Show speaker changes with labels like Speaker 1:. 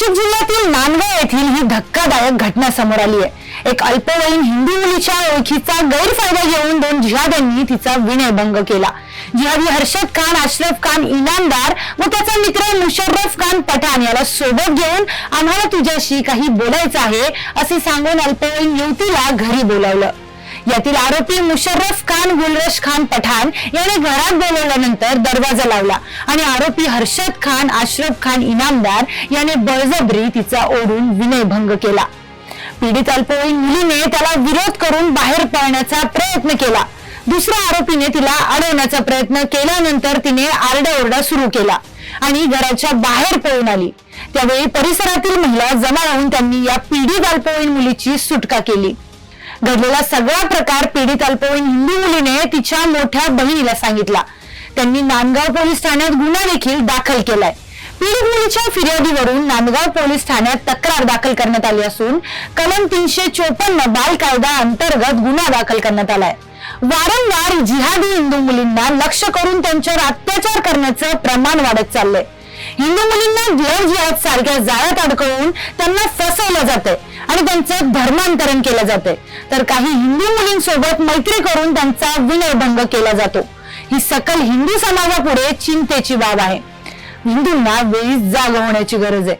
Speaker 1: नाशिक जिल्ह्यातील नांदगाव येथील ही धक्कादायक घटना समोर आली आहे. एक अल्पवयीन हिंदू मुलीच्या ओळखीचा गैरफायदा घेऊन दोन जिहाद्यांनी तिचा विनयभंग केला. जिहादी हर्षद खान अशरफ खान इनामदार व त्याचा मित्र मुशर्रफ खान पठाण याला सोबत घेऊन आम्हाला तुझ्याशी काही बोलायचं आहे असे सांगून अल्पवयीन युवतीला घरी बोलावलं. यातील आरोपी मुशर्रफ खान गुलरश खान पठाण याने घरात बोलवल्यानंतर दरवाजा लावला आणि आरोपी हर्षद खान अशरफ खान इनामदार याने बळजबरी तिचा ओढून विनयभंग केला. पीडित अल्पवयीन मुलीने त्याला विरोध करून बाहेर पळण्याचा प्रयत्न केला. दुसऱ्या आरोपीने तिला अडवण्याचा प्रयत्न केल्यानंतर तिने आरडाओरडा सुरू केला आणि घराच्या बाहेर पळून आली. त्यावेळी परिसरातील महिला जमा राहून त्यांनी या पीडित अल्पवयीन मुलीची सुटका केली. घडलेला सगळा प्रकार पीडित अल्पवयीन हिंदू मुलीने तिच्या मोठ्या बहिणीला सांगितला. त्यांनी नांदगाव पोलीस ठाण्यात गुन्हा देखील दाखल केलाय. पीडित मुलीच्या फिर्यादीवरून नांदगाव पोलीस ठाण्यात तक्रार दाखल करण्यात आली असून कलम तीनशे चोपन्न बाल कायदा अंतर्गत गुन्हा दाखल करण्यात आलाय. वारंवार जिहादी हिंदू मुलींना लक्ष करून त्यांच्यावर अत्याचार करण्याचं प्रमाण वाढत चाललंय. हिंदू मुलींना ग्लोव सारख्या जाळ्यात अडकवून त्यांना फसवलं जातंय. आणि त्यांचं धर्मांतरण केलं जातंय. तर काही हिंदू मुलींसोबत मैत्री करून त्यांचा विनयभंग केला जातो. ही सकल हिंदू समाजापुढे चिंतेची बाब आहे. हिंदूंना वेळीच जाग होण्याची गरज आहे.